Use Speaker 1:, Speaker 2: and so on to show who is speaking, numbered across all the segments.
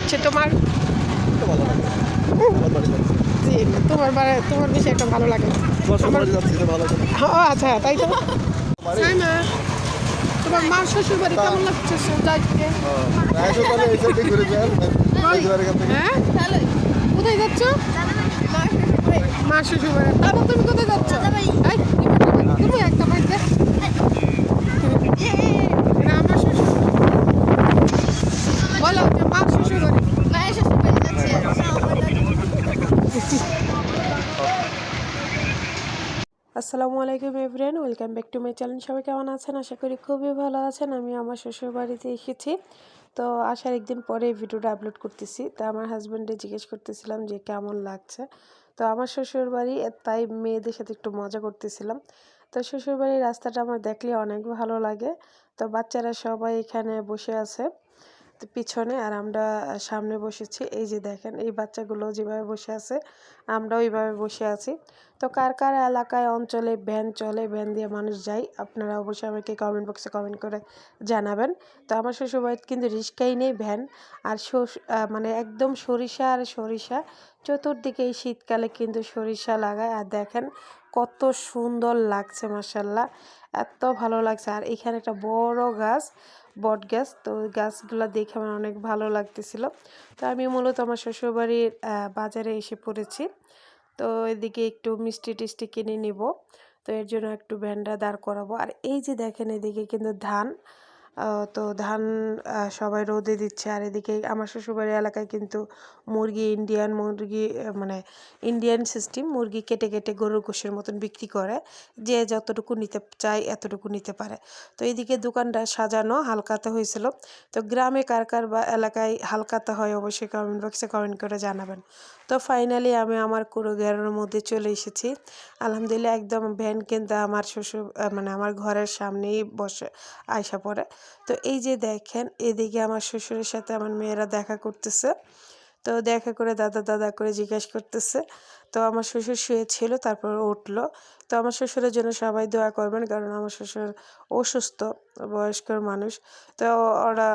Speaker 1: লাগছে তোমার? জি তোমার বারে তোমার বেশি একটা ভালো লাগে। ও আচ্ছা তাই তো। তাই না তোমার মার শ্বশুর বাড়ি কেমন লাগছে যাইতে হ্যাঁ কোথায় যাচ্ছ? মার শ্বশুর বাড়ি তারপর তুমি কোথায় যাচ্ছ এই, তুমি একটা বাড়িতে না আমার শ্বশুর বলো যে মার শ্বশুর বাড়ি আসসালামু আলাইকুম everyone welcome back to my channel. সবাই কেমন আছেন? আশা করি খুবই ভালো আছেন। আমি আমার শ্বশুর বাড়িতে এসেছি। তো আসার একদিন পরে ভিডিওটা আপলোড করতেছি। তো আমার হাজব্যান্ডে জিজ্ঞেস করতেছিলাম যে, কেমন লাগছে? তো আমার শ্বশুর বাড়ি তাই মেয়েদের সাথে একটু মজা করতেছিলাম। তো শ্বশুর বাড়ির রাস্তাটা আমার দেখলে অনেক ভালো লাগে। তো বাচ্চারা সবাই এখানে বসে আছে। পিছনে আর আমরা সামনে বসেছি। এই যে দেখেন, এই বাচ্চাগুলো যেভাবে বসে আছে, আমরাও ওইভাবে বসে আছি। তো কার কার এলাকায়, অঞ্চলে ভ্যান চলে, ভ্যান দিয়ে মানুষ যায়, আপনারা অবশ্যই আমাকে কমেন্ট বক্সে কমেন্ট করে জানাবেন। তো আমার শ্বশুরবাড়িতে কিন্তু রিস্কাই নেই ভ্যান। আর মানে একদম সরিষা আর সরিষা, চতুর্দিকে এই শীতকালে কিন্তু সরিষা লাগায়। আর দেখেন কত সুন্দর লাগছে মাসাল্লাহ এত ভালো লাগছে। আর এখানে একটা বড় গাছ, বট গাছ। তো গাছগুলো দেখে আমার অনেক ভালো লাগতেছিল। তো আমি মূলত আমার শ্বশুরবাড়ির বাজারে এসে পড়েছি। তো এদিকে একটু মিষ্টি টিষ্টি কিনে নিব। তো এর জন্য একটু ভ্যান্ডা দাঁড় করাবো। আর এই যে দেখেন এদিকে কিন্তু ধান। তো ধান সবাই রোদে দিচ্ছে। আর এদিকে আমার শ্বশুরবাড়ির এলাকায় কিন্তু মুরগি ইন্ডিয়ান মুরগি মানে ইন্ডিয়ান সিস্টেম মুরগি কেটে কেটে গরুর গোশের মতন বিক্রি করে। যে যতটুকু নিতে চায় এতটুকু নিতে পারে। তো এদিকে দোকানটা সাজানো, হালকাতে হয়েছিল। তো গ্রামে কার কার বা এলাকায় হালকাতে হয় অবশ্যই কমেন্ট বক্সে কমেন্ট করে জানাবেন। তো ফাইনালি আমি আমার কুড়োঘরের মধ্যে চলে এসেছি। আলহামদুলিল্লাহ একদম ভ্যান কিন্তু আমার শ্বশুর মানে আমার ঘরের সামনেই বসে আয়সা পড়ে। তো এই যে দেখেন, এদিকে আমার শ্বশুরের সাথে আমার মেয়েরা দেখা করতেছে। তো দেখা করে দাদা দাদা করে জিজ্ঞাসা করতেছে তো আমার শ্বশুর শুয়েছিল, তারপর উঠল। তো আমার শ্বশুরের জন্য সবাই দোয়া করবেন, কারণ আমার শ্বশুর অসুস্থ বয়স্ক মানুষ। তো ওরা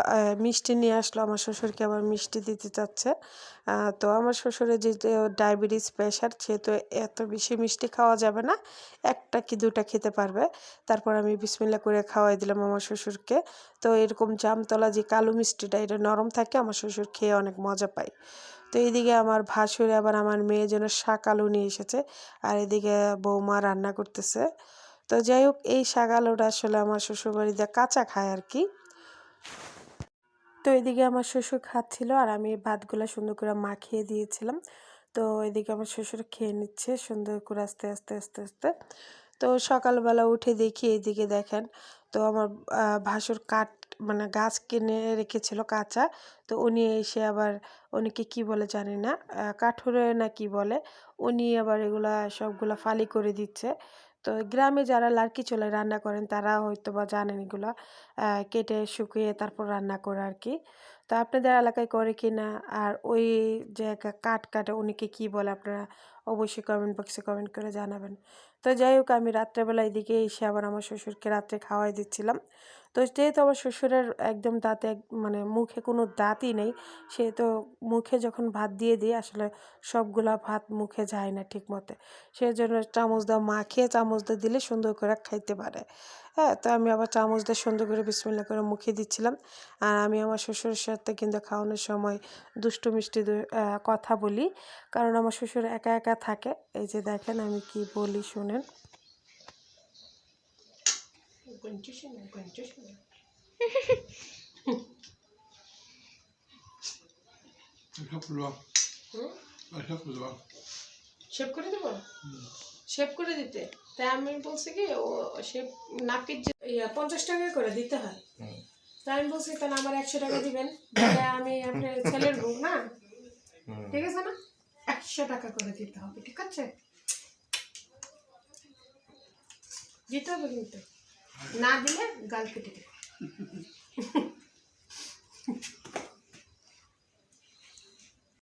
Speaker 1: মিষ্টি নিয়ে আসলো, আমার শ্বশুরকে আবার মিষ্টি দিতে চাচ্ছে। তো আমার শ্বশুরের যে ডায়াবেটিস প্রেশার, সেহেতু এত বেশি মিষ্টি খাওয়া যাবে না, একটা কি দুটা খেতে পারবে। তারপর আমি বিসমিল্লা করে খাওয়াই দিলাম আমার শ্বশুরকে। তো এরকম জামতলা যে কালো মিষ্টিটা, এটা নরম থাকে, আমার শ্বশুর খেয়ে অনেক মজা পায়। তো এইদিকে আমার ভাসুরে আবার আমার মেয়ের জন্য শাক আলু নিয়ে এসেছে। আর এদিকে বৌমা রান্না করতেছে। তো যাই হোক, এই শাক আলুটা আসলে আমার শ্বশুরবাড়িতে কাঁচা খায় আর কি। তো এদিকে আমার শ্বশুর খাচ্ছিল আর আমি ভাতগুলো সুন্দর করে মাখিয়ে দিয়েছিলাম। তো এদিকে আমার শ্বশুর খেয়ে নিচ্ছে সুন্দর করে আস্তে আস্তে আস্তে আস্তে। তো সকালবেলা উঠে দেখি এদিকে দেখেন তো আমার ভাসুর কাঠ মানে গাছ কিনে রেখেছিল কাঁচা। তো উনি এসে আবার উনিকে কি বলে জানি না কাঠুরে না কি বলে, উনি আবার এগুলা সবগুলা ফালি করে দিচ্ছে। তো গ্রামে যারা লাড়কি চলে রান্না করেন, তারা হয়তো বা জানেন এগুলো কেটে শুকিয়ে তারপর রান্না করে আর কি তো আপনাদের এলাকায় করে কি না আর ওই যে কাট কাটে উনিকে কি বলে আপনারা অবশ্যই কমেন্ট বক্সে কমেন্ট করে জানাবেন। তো যাই হোক, আমি রাত্রেবেলা এদিকে এসে আবার আমার শ্বশুরকে রাত্রে খাওয়াই দিচ্ছিলাম। তো যেহেতু আমার শ্বশুরের একদম দাঁতে মানে মুখে কোনো দাঁতই নেই সে তো মুখে যখন ভাত দিয়ে দিই, আসলে সবগুলা ভাত মুখে যায় না ঠিক মতে সেই জন্য চামচ দা মাখিয়ে চামচ দিয়ে দিলে সুন্দর করে খাইতে পারে। হ্যাঁ তো আমি আবার চামচ দিয়ে সুন্দর করে বিসমিল্লা করে মুখে দিচ্ছিলাম। আর আমি আমার শ্বশুরের সাথে কিন্তু খাওয়ানোর সময় দুষ্টু মিষ্টি কথা বলি। কারণ আমার শ্বশুর একা একা থাকে। এই যে দেখেন আমি কি বলি, শুনেন।
Speaker 2: এটা খুলবা এটা খুলবা
Speaker 1: শেভ করে দেবো শেভ করে দিতে তাই আমি বলছি কি ও শেভ নাপিত যে ইয়া, পঞ্চাশ টাকা করে দিতে হয়। তাই আমি বলছি তাহলে আমার একশো টাকা দিবেন। আমি আপনার ছেলের বউ না? ঠিক আছে না? একশো টাকা করে দিতে হবে ঠিক আছে? দিতে হবে কিন্তু। না দিলে গাল কেটে দেবে।